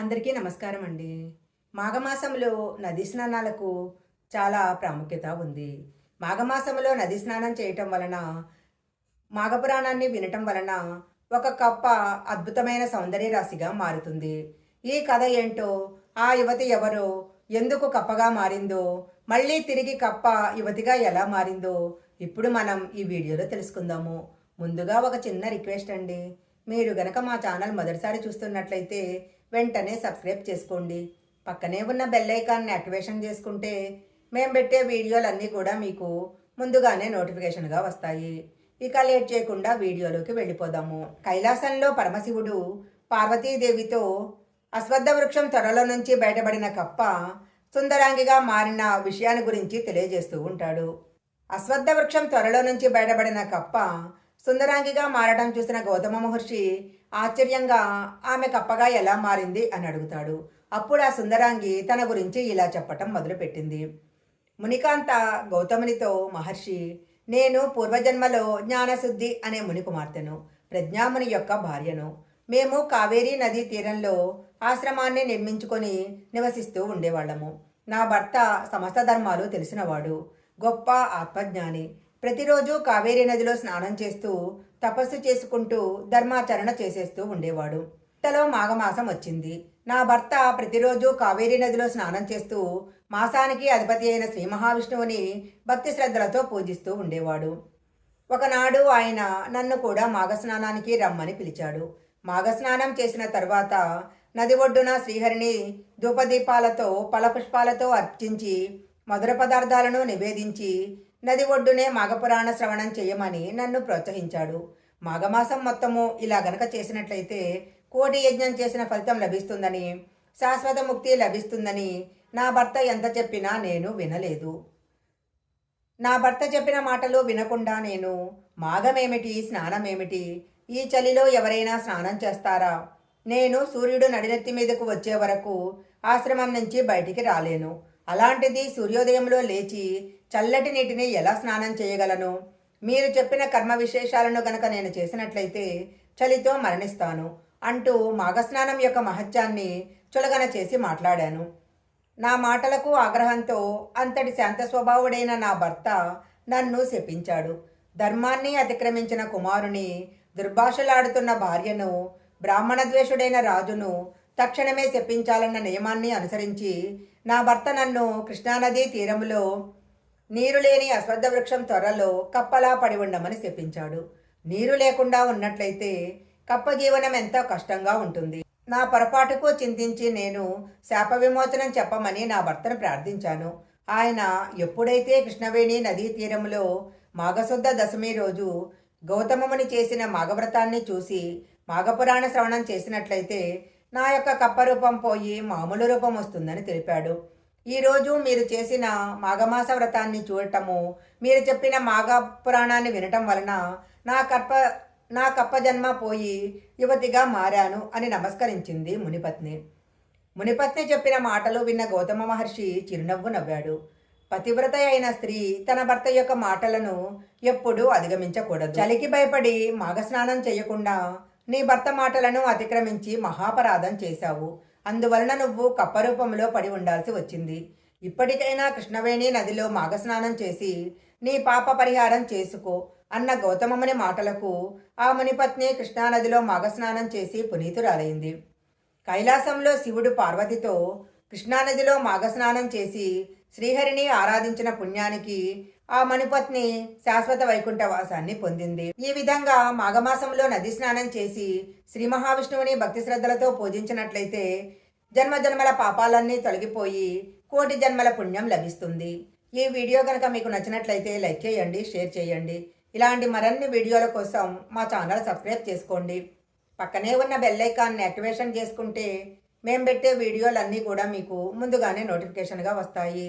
అందరికీ నమస్కారం అండి. మాఘమాసంలో నది స్నానాలకు చాలా ప్రాముఖ్యత ఉంది. మాఘమాసంలో నది స్నానం చేయటం వలన మాఘపురాణాన్ని వినటం వలన ఒక కప్ప అద్భుతమైన సౌందర్య రాశిగా మారుతుంది. ఈ కథ ఏంటో ఆ యువతి ఎవరో ఎందుకు కప్పగా మారిందో మళ్ళీ తిరిగి కప్ప యువతిగా ఎలా మారిందో ఇప్పుడు మనం ఈ వీడియోలో తెలుసుకుందాము. ముందుగా ఒక చిన్న రిక్వెస్ట్ అండి. మీరు గనక మా ఛానల్ మొదటిసారి చూస్తున్నట్లయితే వెంటనే సబ్స్క్రైబ్ చేసుకోండి. పక్కనే ఉన్న బెల్ ఐకాన్ని యాక్టివేషన్ చేసుకుంటే మేము పెట్టే వీడియోలన్నీ కూడా మీకు ముందుగానే నోటిఫికేషన్గా వస్తాయి. ఇక లేట్ చేయకుండా వీడియోలోకి వెళ్ళిపోదాము. కైలాసంలో పరమశివుడు పార్వతీదేవితో అశ్వత్థ వృక్షం త్వరలో నుంచి బయటపడిన కప్ప సుందరాంగిగా మారిన విషయాన్ని గురించి తెలియజేస్తూ ఉంటాడు. అశ్వత్థ వృక్షం త్వరలో నుంచి బయటపడిన కప్ప సుందరాంగిగా మారడం చూసిన గౌతమ మహర్షి ఆశ్చర్యంగా ఆమె కప్పగా ఎలా మారింది? అని అడుగుతాడు. అప్పుడు ఆ సుందరాంగి తన గురించి ఇలా చెప్పటం మొదలుపెట్టింది. మునికాంత గౌతమునితో మహర్షి నేను పూర్వజన్మలో జ్ఞానశుద్ధి అనే ముని కుమార్తెను ప్రజ్ఞాముని యొక్క భార్యను. మేము కావేరీ నదీ తీరంలో ఆశ్రమాన్ని నిర్మించుకొని నివసిస్తూ ఉండేవాళ్ళము. నా భర్త సమస్త ధర్మాలు తెలిసినవాడు. గొప్ప ఆత్మజ్ఞాని. ప్రతిరోజు కావేరీ నదిలో స్నానం చేస్తూ తపస్సు చేసుకుంటూ ధర్మాచరణ చేసేస్తూ ఉండేవాడు. ఇంతలో మాఘమాసం వచ్చింది. నా భర్త ప్రతిరోజు కావేరీ నదిలో స్నానం చేస్తూ మాసానికి అధిపతి అయిన శ్రీ మహావిష్ణువుని భక్తి శ్రద్ధలతో పూజిస్తూ ఉండేవాడు. ఒకనాడు ఆయన నన్ను కూడా మాఘస్నానానికి రమ్మని పిలిచాడు. మాఘస్నానం చేసిన తర్వాత నది ఒడ్డున శ్రీహరిని ధూపదీపాలతో ఫలపుష్పాలతో అర్చించి మధుర పదార్థాలను నివేదించి నది ఒడ్డునే మాఘపురాణ శ్రవణం చేయమని నన్ను ప్రోత్సహించాడు. మాఘమాసం మొత్తము ఇలా గనక చేసినట్లయితే కోటి యజ్ఞం చేసిన ఫలితం లభిస్తుందని శాశ్వత ముక్తి లభిస్తుందని నా భర్త ఎంత చెప్పినా నేను వినలేదు. నా భర్త చెప్పిన మాటలు వినకుండా నేను మాఘమేమిటి? స్నానమేమిటి? ఈ చలిలో ఎవరైనా స్నానం చేస్తారా? నేను సూర్యుడు నడినెత్తి మీదకు వచ్చే వరకు ఆశ్రమం నుంచి బయటికి రాలేను. అలాంటిది సూర్యోదయంలో లేచి చల్లటి నీటిని ఎలా స్నానం చేయగలను? మీరు చెప్పిన కర్మ విశేషాలను గనక నేను చేసినట్లయితే చలితో మరణిస్తాను అంటూ మాఘస్నానం యొక్క మహత్యాన్ని చులగన చేసి మాట్లాడాను. నా మాటలకు ఆగ్రహంతో అంతటి శాంత స్వభావుడైన నా భర్త నన్ను శపించాడు. ధర్మాన్ని అతిక్రమించిన కుమారుని దుర్భాషలాడుతున్న భార్యను బ్రాహ్మణ ద్వేషుడైన రాజును తక్షణమే శపించాలన్న నియమాన్ని అనుసరించి నా భర్త నన్ను కృష్ణానదీ తీరములో నీరు లేని అశ్వద్ధ వృక్షం త్వరలో కప్పలా పడి ఉండమని చెప్పించాడు నీరు లేకుండా ఉన్నట్లయితే కప్ప జీవనం ఎంతో కష్టంగా ఉంటుంది. నా పొరపాటుకు చింతించి నేను శాప విమోచనం చెప్పమని నా భర్తను ప్రార్థించాను. ఆయన ఎప్పుడైతే కృష్ణవేణి నదీ తీరంలో మాఘశుద్ధ దశమి రోజు గౌతమముని చేసిన మాఘవ్రతాన్ని చూసి మాఘపురాణ శ్రవణం చేసినట్లయితే నా యొక్క కప్ప రూపం పోయి మామూలు రూపం వస్తుందని తెలిపాడు. ఈరోజు మీరు చేసిన మాఘమాస వ్రతాన్ని చూడటము మీరు చెప్పిన మాఘ పురాణాన్ని వినటం వలన నా కప్ప నా కప్ప జన్మ పోయి యువతిగా మారాను అని నమస్కరించింది మునిపత్ని. మునిపత్ని చెప్పిన మాటలు విన్న గౌతమ మహర్షి చిరునవ్వు నవ్వాడు. పతివ్రత అయిన స్త్రీ తన భర్త యొక్క మాటలను ఎప్పుడూ అధిగమించకూడదు. చలికి భయపడి మాఘస్నానం చేయకుండా నీ భర్త మాటలను అతిక్రమించి మహాపరాధం చేశావు. అందువలన నువ్వు కప్పరూపంలో పడి ఉండాల్సి వచ్చింది. ఇప్పటికైనా కృష్ణవేణి నదిలో మాఘస్నానం చేసి నీ పాప పరిహారం చేసుకో అన్న గౌతమముని మాటలకు ఆ మునిపత్ని కృష్ణానదిలో మాఘస్నానం చేసి పునీతురాలైంది. కైలాసంలో శివుడు పార్వతితో కృష్ణానదిలో మాఘస్నానం చేసి శ్రీహరిని ఆరాధించిన పుణ్యానికి ఆ మణిపత్ని శాశ్వత వైకుంఠవాసాన్ని పొందింది. ఈ విధంగా మాఘమాసంలో నది స్నానం చేసి శ్రీ మహావిష్ణువుని భక్తి శ్రద్ధలతో పూజించినట్లయితే జన్మ జన్మల పాపాలన్నీ తొలగిపోయి కోటి జన్మల పుణ్యం లభిస్తుంది. ఈ వీడియో కనుక మీకు నచ్చినట్లయితే లైక్ చేయండి షేర్ చేయండి. ఇలాంటి మరిన్ని వీడియోల కోసం మా ఛానల్ సబ్స్క్రైబ్ చేసుకోండి. పక్కనే ఉన్న బెల్ ఐకాన్ని యాక్టివేషన్ చేసుకుంటే మేము పెట్టే వీడియోలన్నీ కూడా మీకు ముందుగానే నోటిఫికేషన్గా వస్తాయి.